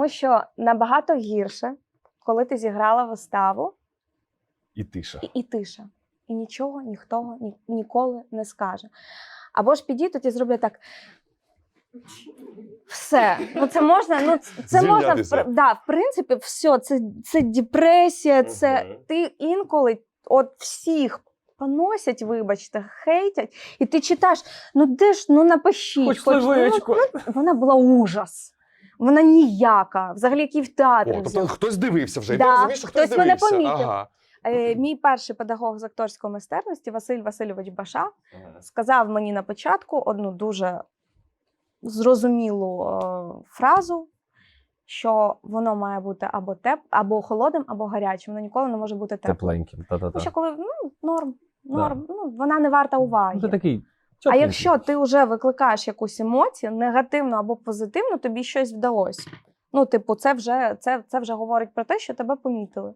Тому що набагато гірше, коли ти зіграла виставу І тиша. і, і тиша. І нічого ніхто ні, ніколи не скаже. Або ж підійдуть і зроблять так. Все. Ну це можна, ну це- можна в, да, в принципі, все. Це, це депресія, це Мгм. ти інколи от всіх поносять, вибачте, хейтять, і ти читаєш, ну де ж, ну напишіть. Хоч ну, словечко. вона була ужас. Вона ніяка. Взагалі, який в театрі. О, взяв. тобто хтось дивився вже. Да, ти розумієш, що хтось, хтось мене помітив. Ага. Е, мій перший педагог з акторської майстерності Василь Васильович Баша сказав мені на початку одну дуже зрозумілу е, фразу, що воно має бути або теп, або холодним, або гарячим. Воно ніколи не може бути теплим. Тепленьким. Та-та-та. Тому що коли ну, норм, норм, ну, вона не варта уваги. Ну, ти такий. А якщо ти вже викликаєш якусь емоцію, негативну або позитивну, тобі щось вдалося. Ну, типу, це вже, це, це вже говорить про те, що тебе помітили.